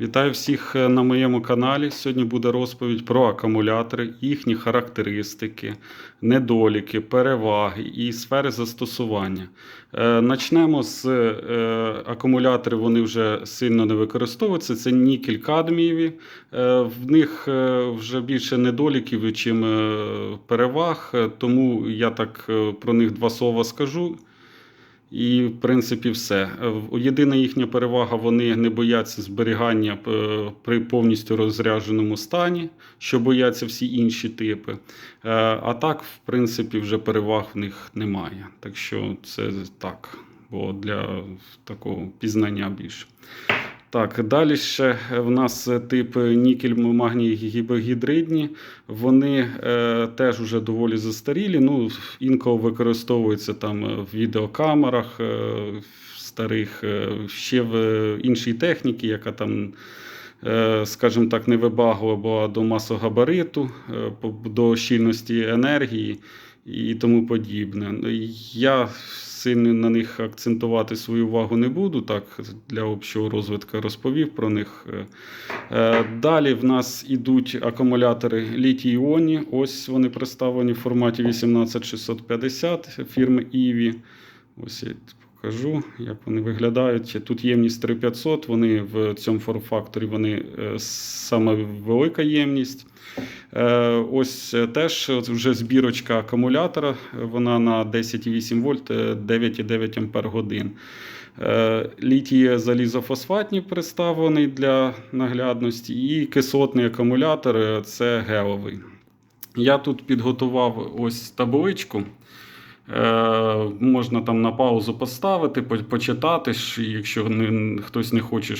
Вітаю всіх е, на моєму каналі. Сьогодні буде розповідь про акумулятори, їхні характеристики, недоліки, переваги і сфери застосування. Е, Начнемо з е, акумуляторів, вони вже сильно не використовуються. Це нікель кадмієві. В них вже більше недоліків, е, переваг, тому я так про них два слова скажу. І, в принципі, все. Е, Єдина їхня перевага, вони не бояться зберігання е, при повністю розрядженому стані, що бояться всі інші типи. Е, А так, в принципі, вже переваг в них немає. Так що це так, бо для такого пізнання більше. Так, далі ще в нас тип нікель магній гібридні. Вони е, теж вже доволі застарілі. Ну, інколи використовуються там е, в відеокамерах е, старих, е, ще в е, іншій техніці, яка там, е, скажімо так, не вибаглива була до масогабариту, е, до щільності енергії і тому подібне. Ну, Я сильно на них акцентувати свою увагу не буду. Так, для общого розвитку розповів про них. Е, Далі в нас ідуть акумулятори літій іоні Ось вони представлені в форматі 18650 фірми Іві. Ось покажу, як вони виглядають. Тут ємність 3500, вони в цьому форм-факторі вони е, саме велика ємність. Е, Ось е, теж вже збірочка акумулятора. Вона на 10,8 вольт, е, 9,9 ампер годин. Літій залізофосфатні представлений для наглядності, і кислотний акумулятор це геловий. Я тут підготував ось табличку. Е, можна там на паузу поставити, почитати, якщо не, хтось не хоче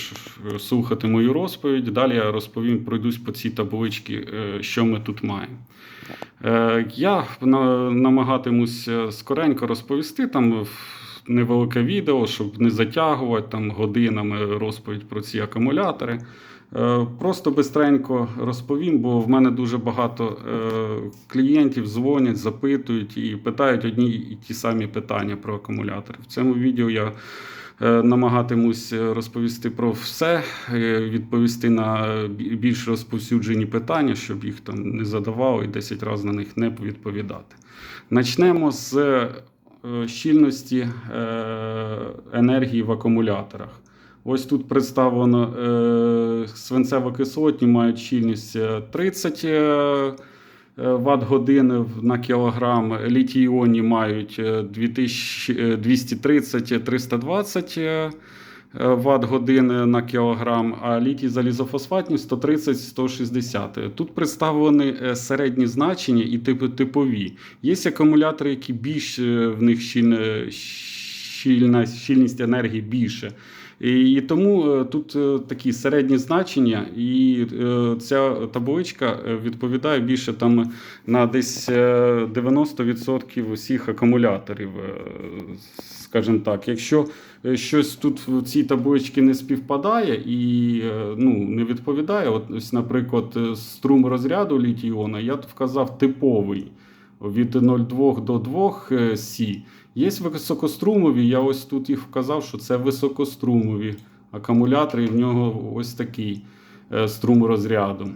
слухати мою розповідь. Далі я розповім, пройдусь по цій табличці, е, що ми тут маємо. Е, я на, намагатимусь скоренько розповісти там невелике відео, щоб не затягувати там годинами розповідь про ці акумулятори. Е, Просто бистренько розповім, бо в мене дуже багато е, клієнтів дзвонять, запитують і питають одні і ті самі питання про акумулятори. В цьому відео я е, намагатимусь розповісти про все, відповісти на більш розповсюджені питання, щоб їх там не задавали і 10 разів на них не відповідати. Начнемо з щільності енергії в акумуляторах. Ось тут представлено е, свинцево-кислотні мають щільність е, 30 е, Вт годин на кілограм. Літій-іонні мають е, 2000, е, 230-320 Вт годин на кілограм, а літій залізофосфатні 130-160. Тут представлені е, середні значення і типові. Є акумулятори, які більш е, в них щільна, щільна, щільність енергії більше. І, тому е, тут е, такі середні значення, і е, ця табличка відповідає більше там на десь е, 90% усіх акумуляторів. Скажімо так, якщо щось тут в цій табличці не співпадає і ну, не відповідає, от, ось, наприклад, струм розряду літій-іона, я вказав типовий від 0,2 до 2 Сі. Є високострумові, я ось тут їх вказав, що це високострумові акумулятори, і в нього ось такий е, струм розряду.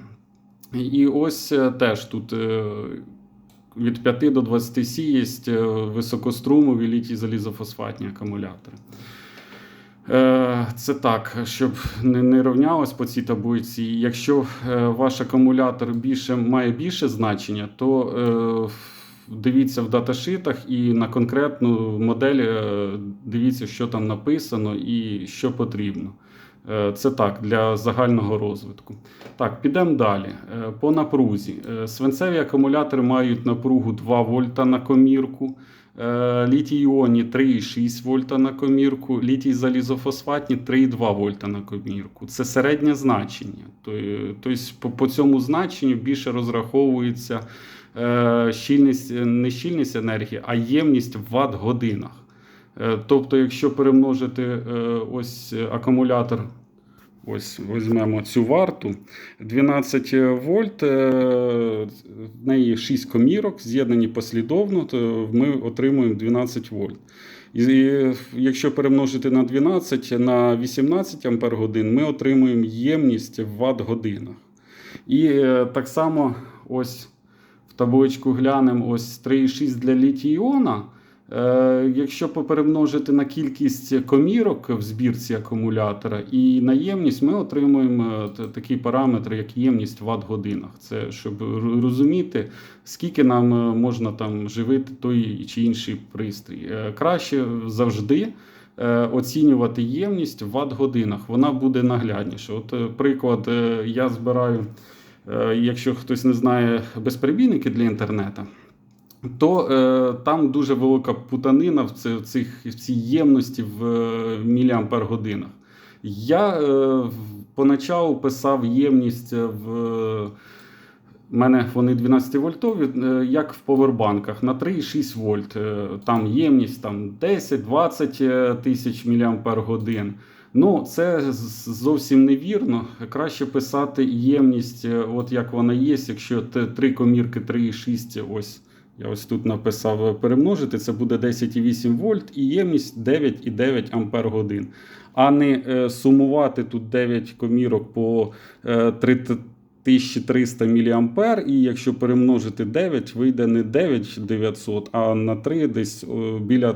І ось е, теж тут е, від 5 до 20 Сі є високострумові літій залізофосфатні акумулятори. Це так, щоб не, не рівнялось по цій таблиці. Якщо ваш акумулятор більше, має більше значення, то дивіться в даташитах і на конкретну модель е, дивіться, що там написано і що потрібно. Е, Це так, для загального розвитку. Так, підемо далі. Е, По напрузі. Свинцеві акумулятори мають напругу 2 вольта на комірку. Е, Літій-іонні 3,6 вольта на комірку, літій залізофосфатні 3,2 вольта на комірку. Це середнє значення. Тобто по, цьому значенню більше розраховується щільність, не щільність енергії, а ємність в ватт-годинах. Е, Тобто, якщо перемножити е, ось акумулятор, ось візьмемо цю варту, 12 вольт, е, в неї 6 комірок, з'єднані послідовно, то ми отримуємо 12 вольт. І якщо перемножити на 12 на 18 ампер годин, ми отримуємо ємність в ватт-годинах. І е, так само ось табличку глянемо ось 3,6 для літій-іона. Е, Якщо поперемножити на кількість комірок в збірці акумулятора і на ємність, ми отримуємо е, такий параметр, як ємність в ватт-годинах. Це щоб розуміти, скільки нам е, можна там живити той чи інший пристрій. Краще завжди оцінювати ємність в ватт-годинах. Вона буде наглядніше. От, приклад, я збираю, якщо хтось не знає, безперебійники для інтернету то е, там дуже велика путанина в, цих, в цій ємності в е, міліампер годинах. Я е, поначалу писав ємність в. е, мене вони 12 вольтові, е, як в повербанках на 3,6 вольт. Е, Там ємність там 10-20 тисяч міліампер годин. Ну, це зовсім невірно. Краще писати ємність, е, от як вона є, якщо три комірки 3,6, ось я ось тут написав е, перемножити, це буде 10,8 вольт і ємність 9,9 ампер годин. А не е, сумувати тут 9 комірок по е, 3300 мА, і якщо перемножити 9, вийде не 9900, а на 3 десь біля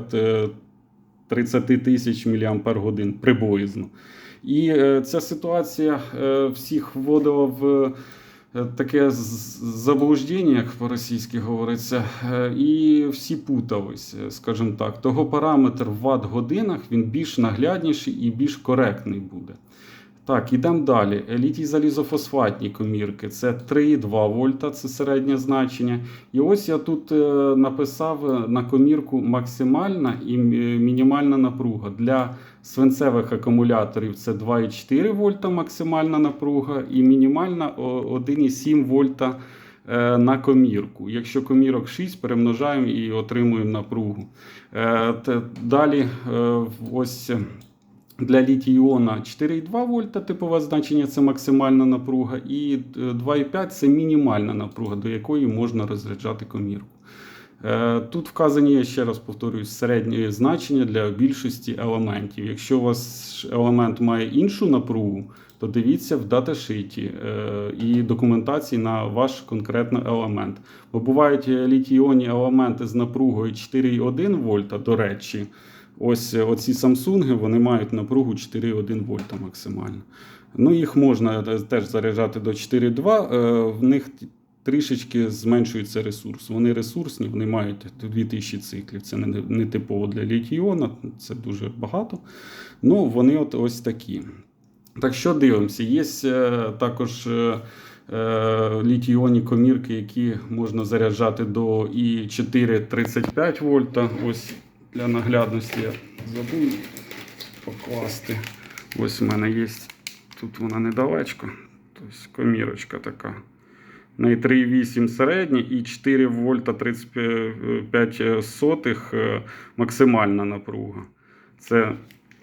30 тисяч мАч приблизно. І е, ця ситуація е, всіх вводила в е, таке заблуждення, як по-російськи говориться, і всі путались, скажімо так. Того параметр в ватт-годинах він більш наглядніший і більш коректний буде. Так, ідемо далі. Літій залізофосфатні комірки це 3,2 вольта, це середнє значення. І ось я тут е, написав е, на комірку максимальна і е, мінімальна напруга. Для свинцевих акумуляторів це 2,4 вольта максимальна напруга, і мінімальна 1,7 вольта на комірку. Якщо комірок 6, перемножаємо і отримуємо напругу. Далі ось. Е, для літій-іона 4,2 вольта типове значення це максимальна напруга, і е, 2,5 це мінімальна напруга, до якої можна розряджати комірку. Е, Тут вказані, я ще раз повторюю, середнє значення для більшості елементів. Якщо у вас елемент має іншу напругу, то дивіться в даташиті е, і документації на ваш конкретний елемент. Бо бувають е, літій-іонні елементи з напругою 4,1 вольта, до речі. Ось е, оці Samsung, вони мають напругу 4,1 вольта максимально. Ну, їх можна е, теж заряджати до 4,2. е, В них трішечки зменшується ресурс. Вони ресурсні, вони мають 2000 циклів. Це не, не типово для літій-іона, це дуже багато. Ну, вони от ось такі. Так що дивимося, є також літій-іонні комірки, які можна заряджати до і 4,35 вольта. Ось для наглядності я забув покласти. Ось у мене є. Тут вона недалечко. Тобто комірочка така. На 3,8 середня і 4 вольта 35 сотих е, максимальна напруга. Це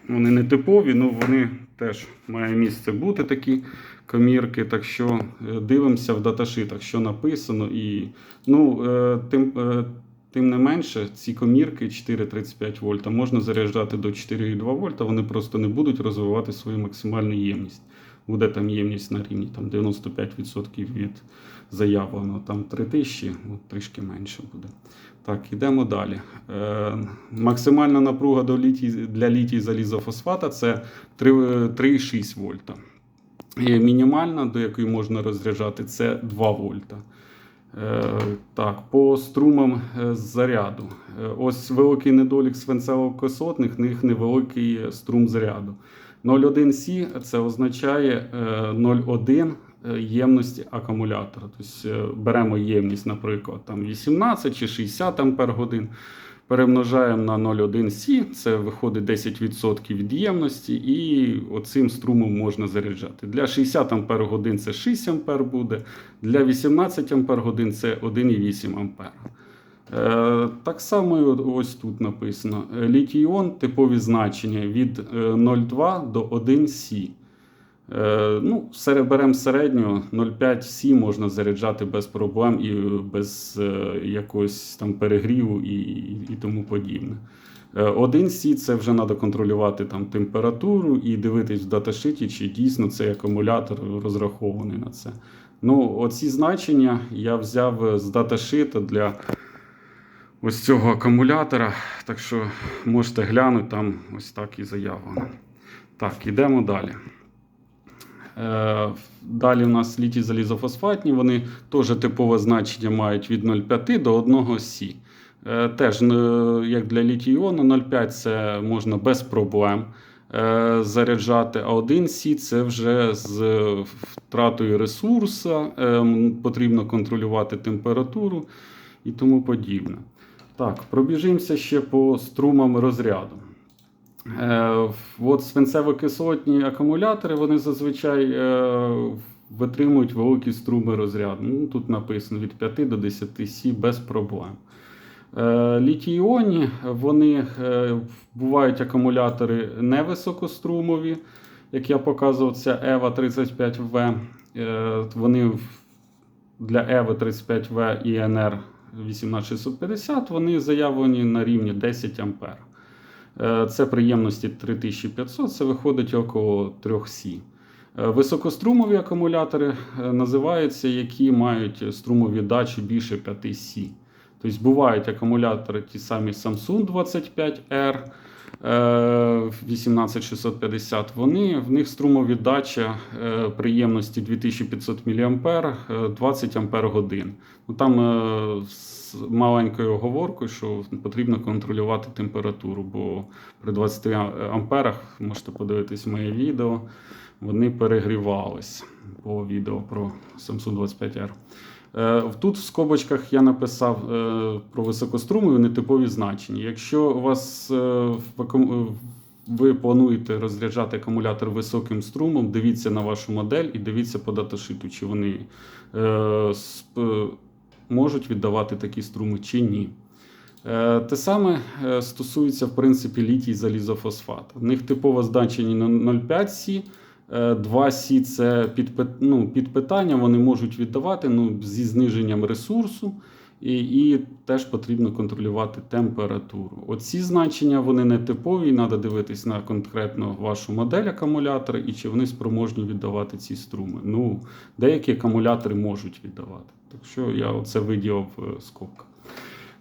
вони не типові, але вони теж має місце бути такі комірки. Так що е, дивимося в даташитах, що написано. І, ну, е, тим, тим не менше, ці комірки 4,35 вольта можна заряджати до 4,2 вольта, вони просто не будуть розвивати свою максимальну ємність. Буде там ємність на рівні там, 95% від заявленого, там 3000, ну, трішки менше буде. Так, ідемо далі. Е, максимальна напруга до літій, для літій залізофосфата це 3,6 вольта. І мінімальна, до якої можна розряджати, це 2 вольта. Е, так, по струмам з заряду. Е, ось великий недолік свинцево-кисотних, них невеликий струм заряду. 0,1 Сі це означає е, 0,1 е, ємності акумулятора. Тобто е, беремо ємність, наприклад, там 18 чи 60 ампер годин. Перемножаємо на 0,1 Сі, це виходить 10% від ємності, і оцим струмом можна заряджати. Для 60 ампер годин це 6 ампер буде, для 18 ампер годин це 1,8 ампер. Е, Так само ось тут написано: Е, літій-іон типові значення від е, 0,2 до 1 Сі. Е, Ну, беремо середнього 0,5 Сі можна заряджати без проблем і без е, якогось там перегріву і, і, тому подібне. Е, Один сі це вже треба контролювати там температуру і дивитись в даташиті, чи дійсно цей акумулятор розрахований на це. Ну, оці значення я взяв з даташита для ось цього акумулятора. Так що можете глянути, там ось так і заявлено. Так, йдемо далі. Е, Далі у нас літій залізофосфатні, вони теж типове значення мають від 0,5 до 1 Сі. Е, Теж, е, як для літій-іону, 0,5 це можна без проблем заряджати, а 1 Сі це вже з втратою ресурсу, потрібно контролювати температуру і тому подібне. Так, пробіжимося ще по струмам розряду. Е, От свинцево-кислотні акумулятори вони зазвичай е, витримують великі струми розряду. Ну, тут написано від 5 до 10 Сі без проблем. Е, Літій-іонні вони е, бувають акумулятори невисокострумові, як я показував, це EVA 35V. Е, Вони для EVA 35V і NR 18650 вони заявлені на рівні 10 А. Е, Це приємності 3500, це виходить около 3 Сі. Е, Високострумові акумулятори е, називаються, які мають струмові дачі більше 5 Сі. Тобто бувають акумулятори ті самі Samsung 25R е, 18650. Вони, в них струмові дача е, приємності 2500 мА, е, 20 Ампер годин. Ну, там е, з маленькою оговоркою, що потрібно контролювати температуру, бо при 20 амперах, можете подивитись моє відео, вони перегрівались по відео про Samsung 25R. Е, Тут в скобочках я написав е, про високострумові нетипові значення. Якщо у вас е, ви плануєте розряджати акумулятор високим струмом, дивіться на вашу модель і дивіться по даташиту, чи вони можуть віддавати такі струми чи ні. Те саме стосується в принципі літій залізофосфат. В них типове значення на 0,5 Сі. 2 Сі це під, ну, під питання, вони можуть віддавати ну, зі зниженням ресурсу, і, і теж потрібно контролювати температуру. Оці значення вони не типові, треба дивитись на конкретно вашу модель акумулятора і чи вони спроможні віддавати ці струми. Ну, деякі акумулятори можуть віддавати. Так що я це виділив в скобках.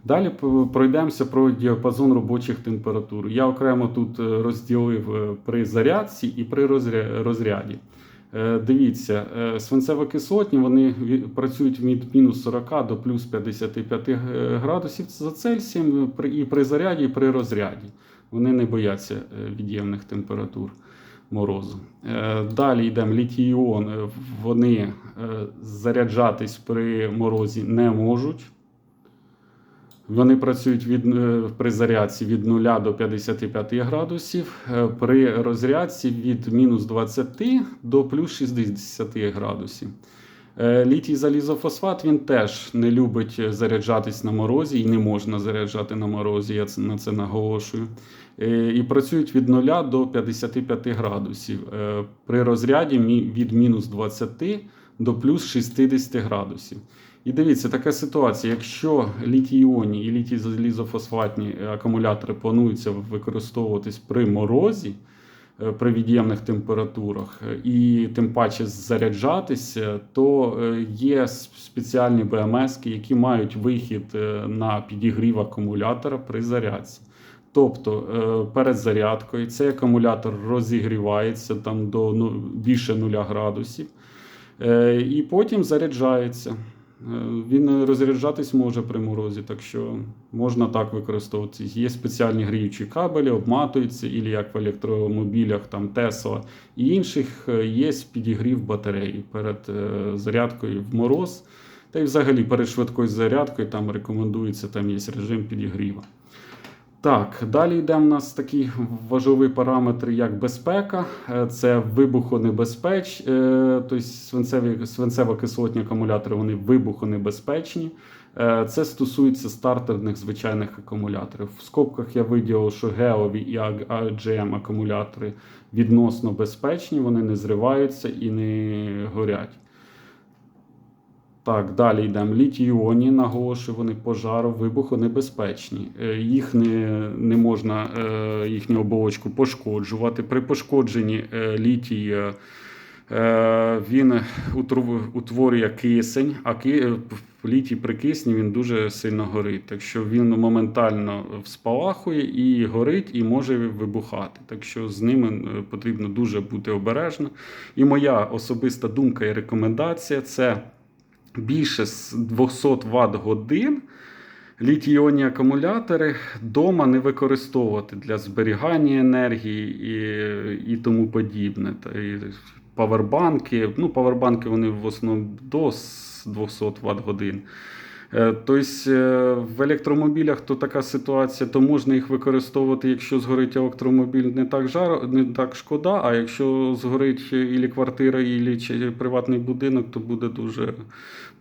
Далі пройдемося про діапазон робочих температур. Я окремо тут е, розділив е, при зарядці і при розряді. Е, Дивіться, свинцево-кислотні вони працюють від мінус 40 до плюс 55 градусів за Цельсієм і при заряді, і при розряді. Вони не бояться від'ємних температур морозу. Далі йдемо літій-іон. Е, Вони заряджатись при морозі не можуть. Вони працюють від, е, при зарядці від 0 до 55 градусів, е, при розрядці від мінус 20 до плюс 60 градусів. Е, Літій залізофосфат він теж не любить заряджатись на морозі і не можна заряджати на морозі, я на це наголошую. І працюють від 0 до 55 градусів. При розряді від мінус 20 до плюс 60 градусів. І дивіться, така ситуація. Якщо літій-іонні і літій-залізофосфатні акумулятори плануються використовуватись при морозі, е, при від'ємних температурах, е, і тим паче заряджатися, то е, є спеціальні БМС, які мають вихід е, на підігрів акумулятора при зарядці. Тобто е, перед зарядкою цей акумулятор розігрівається там до ну, більше 0 градусів, е, і потім заряджається. Е, Він розряджатись може при морозі, так що можна так використовувати. Є спеціальні гріючі кабелі, обматуються, і як в електромобілях, там Тесла і інших е, є підігрів батареї перед е, зарядкою в мороз. Та й взагалі перед швидкою зарядкою там рекомендується, там є режим підігріву. Так, далі йде в нас такий важливий параметр, як безпека. Е, Це вибухонебезпеч, е, тобто свинцеві, свинцево-кислотні акумулятори вони вибухонебезпечні. Е, Це стосується стартерних звичайних акумуляторів. В скобках я виділив, що геові і AGM акумулятори відносно безпечні, вони не зриваються і не горять. Так, далі йдемо. Літій-іонні, наголошую, вони пожару, вибухонебезпечні. Е, Їх не, не можна е, їхню оболочку пошкоджувати. При пошкодженні е, літій він утворює кисень, а літій при кисні він дуже сильно горить. Так що він моментально вспалахує і горить, і може вибухати. Так що з ними потрібно дуже бути обережно. І моя особиста думка і рекомендація це більше з 200 Вт годин літій-іонні акумулятори вдома не використовувати для зберігання енергії і, і тому подібне. І павербанки, ну, павербанки вони в основному до 200 Вт годин. Тобто в електромобілях то така ситуація, то можна їх використовувати, якщо згорить електромобіль, не так жар, не так шкода. А якщо згорить ілі квартира, ілі приватний будинок, то буде дуже,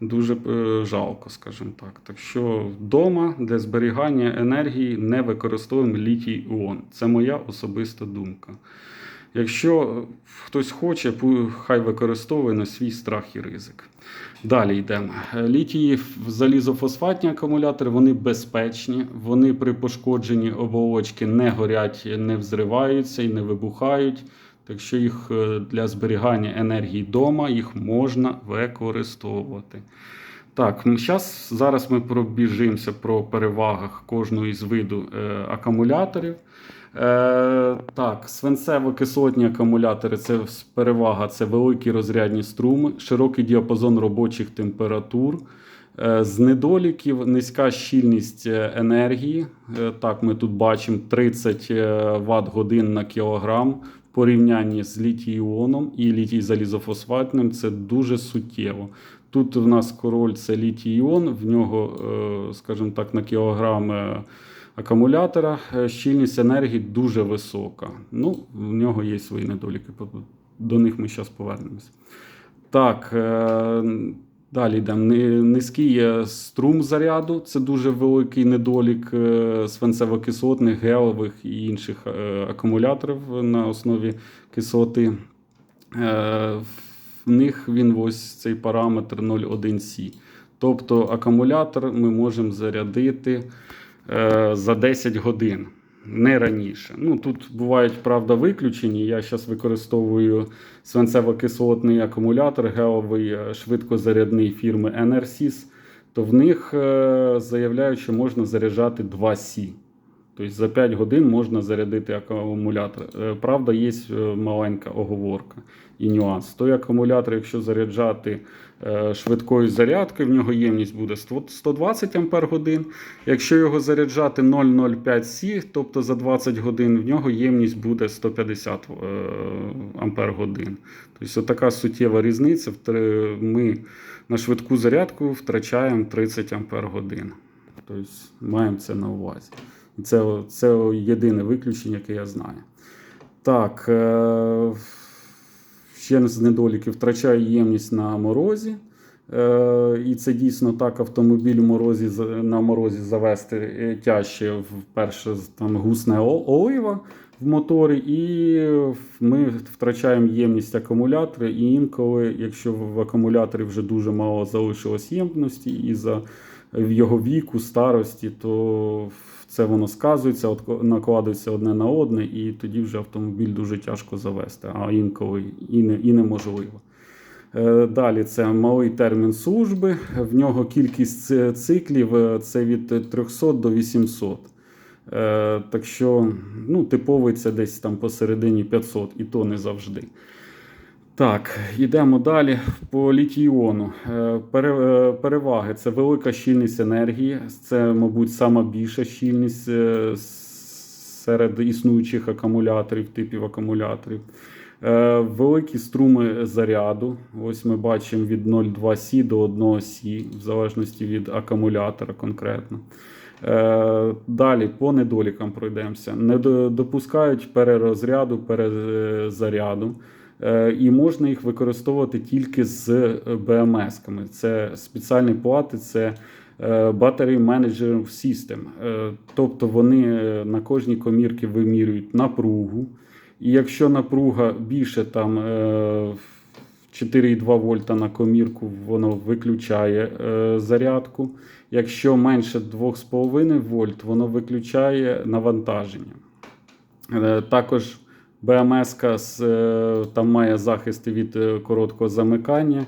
дуже е, жалко, скажімо так. Так що вдома для зберігання енергії не використовуємо літій іон. Це моя особиста думка. Якщо хтось хоче, хай використовує на свій страх і ризик. Далі йдемо. Літії залізофосфатні акумулятори вони безпечні, вони при пошкодженні оболочки не горять, не взриваються і не вибухають. Так що їх е, для зберігання енергії вдома їх можна використовувати. Так, щас, зараз ми пробіжимося про перевагах кожного із виду е, акумуляторів. Е, так, свинцево-кислотні акумулятори це перевага, це великі розрядні струми, широкий діапазон робочих температур. Е, з недоліків низька щільність е, енергії. Е, так, ми тут бачимо 30 Вт годин на кілограм в порівнянні з літій-іоном і літій-залізофосфатним це дуже суттєво. Тут в нас король це літій-іон, в нього, е, скажімо так, на кілограм е, акумулятора е, щільність енергії дуже висока. Ну, в нього є свої недоліки. До них ми зараз повернемось. Так, е, далі йдемо. Низький струм заряду це дуже великий недолік е, свинцево-кислотних, гелових і інших акумуляторів на основі кислоти. В них він ось цей параметр 0,1С. Тобто акумулятор ми можемо зарядити за 10 годин, не раніше. Ну, тут бувають, правда, виключені. Я зараз використовую свинцево-кислотний акумулятор геовий е, швидкозарядний фірми Enersys, то в них е, заявляють, що можна заряджати 2 Сі. Тобто за 5 годин можна зарядити акумулятор. Е, Правда, є е, маленька оговорка і нюанс. Той акумулятор, якщо заряджати е, швидкою зарядкою, в нього ємність буде 120 Ампер годин. Якщо його заряджати 0,05 Сі, тобто за 20 годин, в нього ємність буде 150 е, Ампер годин. Тобто така суттєва різниця. Ми на швидку зарядку втрачаємо 30 Ампер годин. Тобто маємо це на увазі. Це, це єдине виключення, яке я знаю. Так, е, ще з недоліків втрачає ємність на морозі. Е, і це дійсно так, автомобіль в морозі, на морозі завести е, тяжче вперше там гусне олива в моторі, і ми втрачаємо ємність акумулятора. І інколи, якщо в акумуляторі вже дуже мало залишилось ємності, і за його віку, старості, то це воно сказується, накладується одне на одне, і тоді вже автомобіль дуже тяжко завести, а інколи і, не, і неможливо. Е, Далі це малий термін служби. В нього кількість циклів е, це від 300 до 800. Е, Так що ну, типовий це десь там посередині 500, і то не завжди. Так, йдемо далі по літій-іону. Е, е, Переваги це велика щільність енергії, це, мабуть, сама більша щільність е, серед існуючих акумуляторів, типів акумуляторів. Великі струми заряду. Ось ми бачимо від 0,2 Сі до 1 Сі, в залежності від акумулятора конкретно. Далі по недолікам пройдемося. Не допускають перерозряду, перезаряду. Е, І можна їх використовувати тільки з BMS-ками. Це спеціальні плати, це е, Battery Management System. Е, Тобто вони е, на кожній комірці вимірюють напругу. І якщо напруга більше там е, 4,2 вольта на комірку воно виключає е, зарядку. Якщо менше 2,5 вольт, воно виключає навантаження. Е, Також БМС там має захисти від е, короткого замикання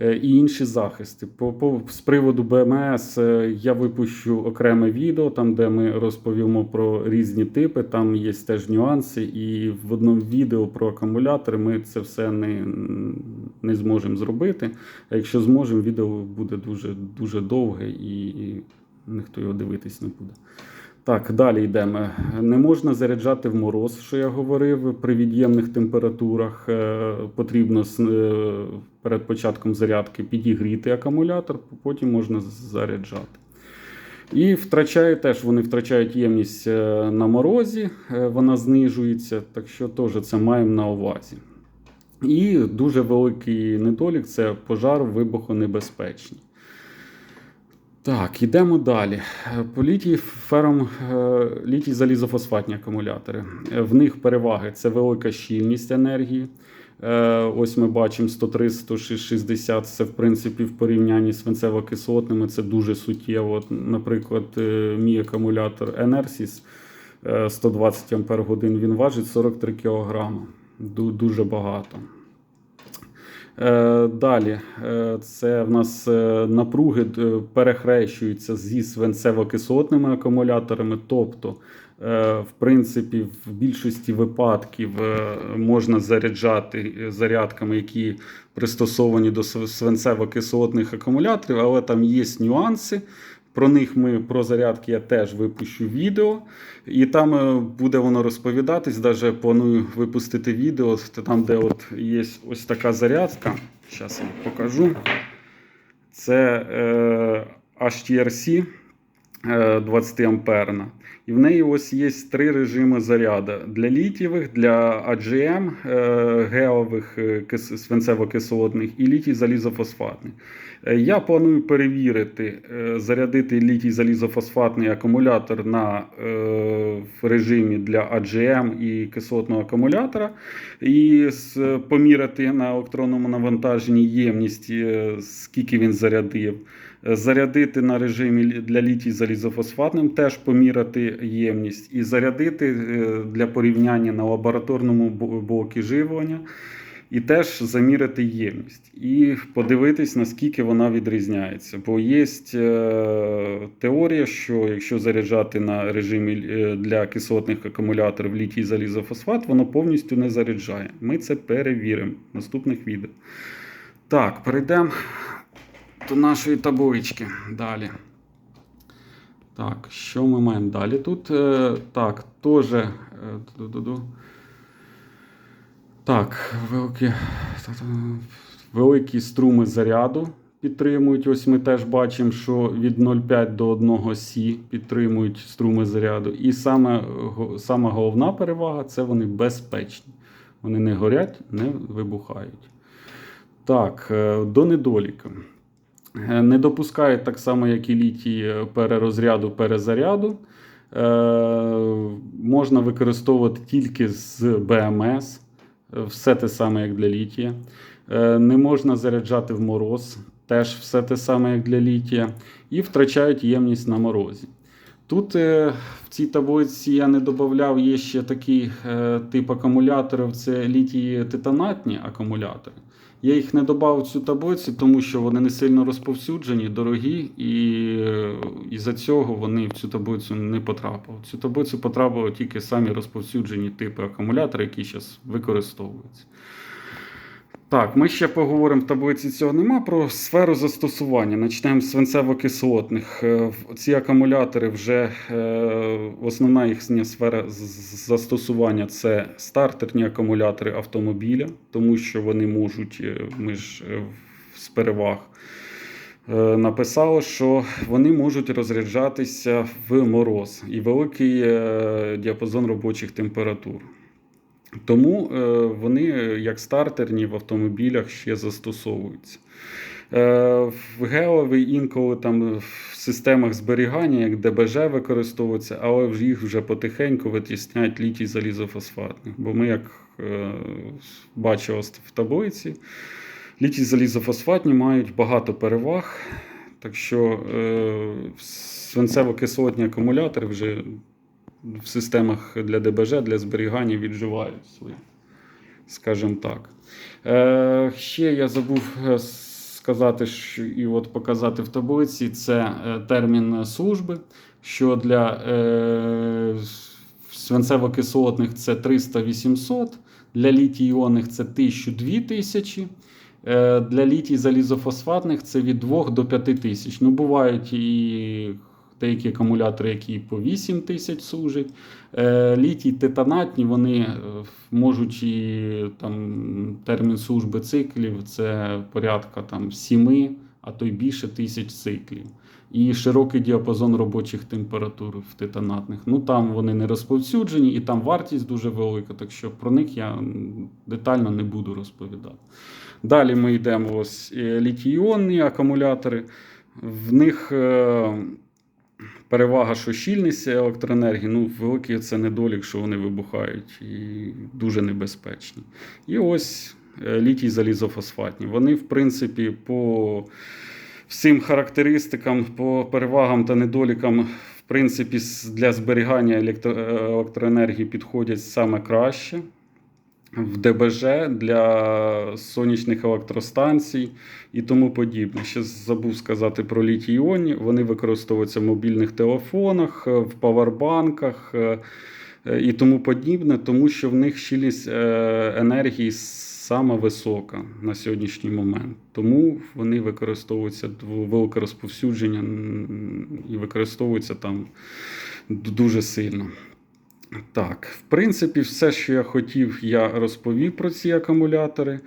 е, і інші захисти. По, по, з приводу БМС е, я випущу окреме відео, там, де ми розповімо про різні типи, там є теж нюанси, і в одному відео про акумулятори ми це все не, не зможемо зробити. А якщо зможемо, відео буде дуже, дуже довге і, і ніхто його дивитись не буде. Так, далі йдемо. Не можна заряджати в мороз, що я говорив, при від'ємних температурах Е, потрібно е, перед початком зарядки підігріти акумулятор, потім можна заряджати. І втрачає теж вони втрачають ємність е, на морозі, вона знижується, так що теж це маємо на увазі. І дуже великий недолік це пожар вибухонебезпечні. Так, йдемо далі. Е, По літій фером е, літій залізофосфатні акумулятори. В них переваги це велика щільність енергії. Е, Ось ми бачимо 130, 160 це в принципі в порівнянні з свинцево-кислотними це дуже суттєво. Наприклад, е, мій акумулятор Enersys е, 120 Ампер годин він важить 43 кг. Дуже багато. Е, Далі, е, це в нас е, напруги перехрещуються зі свинцево-кислотними акумуляторами. Тобто, в принципі, в більшості випадків можна заряджати зарядками, які пристосовані до свинцево-кислотних акумуляторів, але там є нюанси. Про них ми про зарядки я теж випущу відео, і там е, буде воно розповідатись. Даже планую випустити відео, там, де от є ось така зарядка. Зараз я покажу. Це е, HTRC 20 амперна. І в неї ось є три режими заряду: для літієвих, для AGM, е, геових е, свинцево-кислотних і літій залізофосфатних. Е, Я планую перевірити, е, зарядити літій залізофосфатний акумулятор на е, в режимі для AGM і кислотного акумулятора, і поміряти на електронному навантаженні ємність, е, скільки він зарядив. Зарядити на режимі для літій залізофосфатним, теж поміряти ємність, і зарядити е, для порівняння на лабораторному бо- блокі живлення і теж заміряти ємність і подивитись, наскільки вона відрізняється. Бо є е, теорія, що якщо заряджати на режимі е, для кислотних акумуляторів літій залізофосфат, воно повністю не заряджає. Ми це перевіримо в наступних відео. Так, перейдемо до нашої таблички далі. Так, що ми маємо далі? Тут е, так, теж. е. Так, великі, великі струми заряду підтримують. Ось ми теж бачимо, що від 0,5 до 1 Сі підтримують струми заряду. І саме, сама головна перевага це вони безпечні. Вони не горять, не вибухають. Так, е, до недоліків. Е, Не допускають так само, як і літій е, перерозряду, перезаряду. Е, можна використовувати тільки з БМС, все те саме, як для літія. Не можна заряджати в мороз, теж все те саме, як для літія. І втрачають ємність на морозі. Тут в цій таблиці я не додавав, є ще такий тип акумуляторів це літій титанатні акумулятори. Я їх не додав в цю таблицю, тому що вони не сильно розповсюджені, дорогі, і е, із-за цього вони в цю таблицю не потрапили. В цю таблицю потрапили тільки самі розповсюджені типи акумулятора, які зараз використовуються. Так, ми ще поговоримо в таблиці цього нема про сферу застосування. Почнемо з свинцево-кислотних. Е, Ці акумулятори вже е, основна їхня сфера застосування це стартерні акумулятори автомобіля, тому що вони можуть, е, ми ж з переваг написали, що вони можуть розряджатися в мороз і великий діапазон робочих температур. Тому е, вони, як стартерні в автомобілях, ще застосовуються. Е, в геові інколи там в системах зберігання, як ДБЖ використовуються, але їх вже потихеньку витісняють літій залізофосфатних. Бо ми, як е, бачили в таблиці, Літій залізофосфатні мають багато переваг, так що свинцево-кислотні акумулятори вже в системах для ДБЖ, для зберігання відживають свої, скажімо так. Е, ще я забув е, сказати що, і от показати в таблиці це е, термін служби, що для е, свинцево-кислотних це 300-800, для літій-іонних це 1000-2000. Е, Для літій залізофосфатних це від 2 до 5 тисяч. Ну, бувають і деякі акумулятори, які по 8 тисяч служать. Е, Літій титанатні, вони е, можуть і там, термін служби циклів це порядка там, 7, а то й більше тисяч циклів. І широкий діапазон робочих температур в титанатних. Ну там вони не розповсюджені, і там вартість дуже велика, так що про них я детально не буду розповідати. Далі ми йдемо ось е, літій-іонні акумулятори. В них перевага, що щільність електроенергії, ну, великий це недолік, що вони вибухають і дуже небезпечні. І ось е, літій залізофосфатні. Вони, в принципі, по всім характеристикам, по перевагам та недолікам, в принципі, для зберігання е, електроенергії підходять саме краще. В ДБЖ для сонячних електростанцій і тому подібне. Ще забув сказати про літій іонні Вони використовуються в мобільних телефонах, е, в павербанках е, і тому подібне, тому що в них щільність е, енергії сама висока на сьогоднішній момент. Тому вони використовуються велике розповсюдження і використовуються там дуже сильно. Так, в принципі, все, що я хотів, я розповів про ці акумулятори.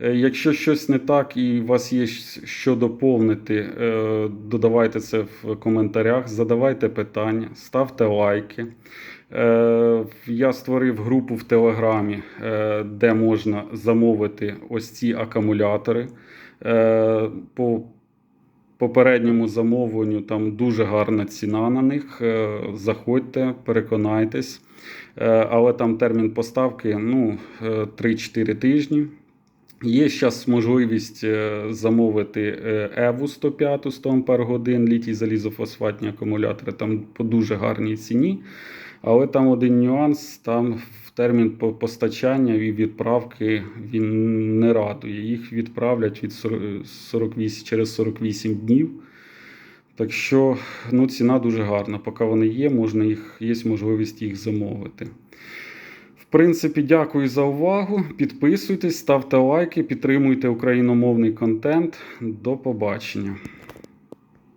Е, Якщо щось не так і у вас є що доповнити, е, додавайте це в коментарях, задавайте питання, ставте лайки. Е, Я створив групу в Телеграмі, де можна замовити ось ці акумулятори. По попередньому замовленню там дуже гарна ціна на них. Е, Заходьте, переконайтесь. Е, Але там термін поставки ну, е, 3-4 тижні. Є зараз можливість е, замовити е, EVU 105 100 Ампер годин, літій залізофосфатні акумулятори там по дуже гарній ціні. Але там один нюанс: там в термін постачання і відправки він не радує. Їх відправлять від 48, через 48 днів. Так що ну, ціна дуже гарна. Поки вони є, можна їх, є можливість їх замовити. В принципі, дякую за увагу. Підписуйтесь, ставте лайки, підтримуйте україномовний контент. До побачення.